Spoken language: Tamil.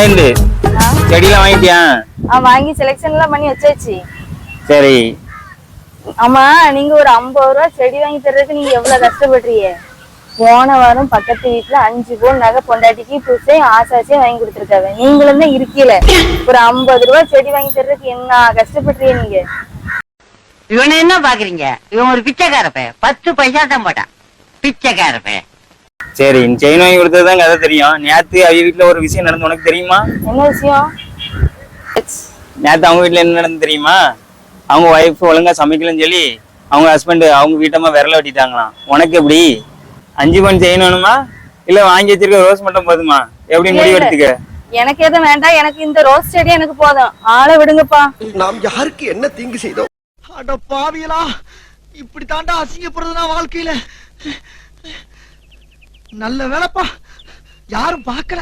ஏண்டு? செடியெல்லாம் வாங்கிட்டியா? ஆ வாங்கி செலெக்ஷன் எல்லாம் பண்ணி வச்சாச்சு. சரி. ஆமா நீங்க ஒரு ஐம்பது ரூபா செடி வாங்கி தர்றதுக்கு நீங்க எவ்வளவு கஷ்டப்படுறீங்க? போன வாரம் பக்கத்து வீட்டுல அஞ்சு பவுன் நகை பொண்டாட்டிக்கு புதுசே ஆசாசியா வாங்கி கொடுத்துருக்காங்க. நீங்களும் தான் இருக்கீல. ஒரு ஐம்பது ரூபா செடி வாங்கி தர்றதுக்கு என்ன கஷ்டப்படுறீங்க நீங்க? இவனை என்ன பாக்குறீங்க? இவன் ஒரு பிச்சைக்கார பையன். பத்து பைசா தான் போட்டான். பிச்சைக்கார சரி செயின் வாங்கி கொடுத்ததுதான் கதை தெரியும். நேத்து அவங்க வீட்டுல ஒரு விஷயம் நடந்து உனக்கு தெரியுமா? என்ன விஷயம்? நேத்து அவங்க வீட்டுல என்ன நடந்து தெரியுமா? அவங்க ஒய்ஃப் ஒழுங்கா சமைக்கலன்னு சொல்லி அவங்க ஹஸ்பண்ட் அவங்க வீட்டம்மா விரல வெட்டிட்டாங்களாம். உனக்கு எப்படி? அஞ்சு பவுன் செயின் வேணுமா? இல்ல வாங்கி வச்சிருக்க ரோஸ் மட்டும் போதுமா? எப்படி முடிவு எடுத்துக்க? எனக்கு எதுவும் வேண்டாம். எனக்கு இந்த ரோஸ் செடி எனக்கு போதும். ஆளை விடுங்கப்பா. நாம் யாருக்கு என்ன தீங்கு செய்தோம்? அட பாவியலா இப்படி தாண்டா அசிங்கப்படுறதுனா வாழ்க்கையில. நல்ல வேலைப்பா. யாரும் பார்க்கல.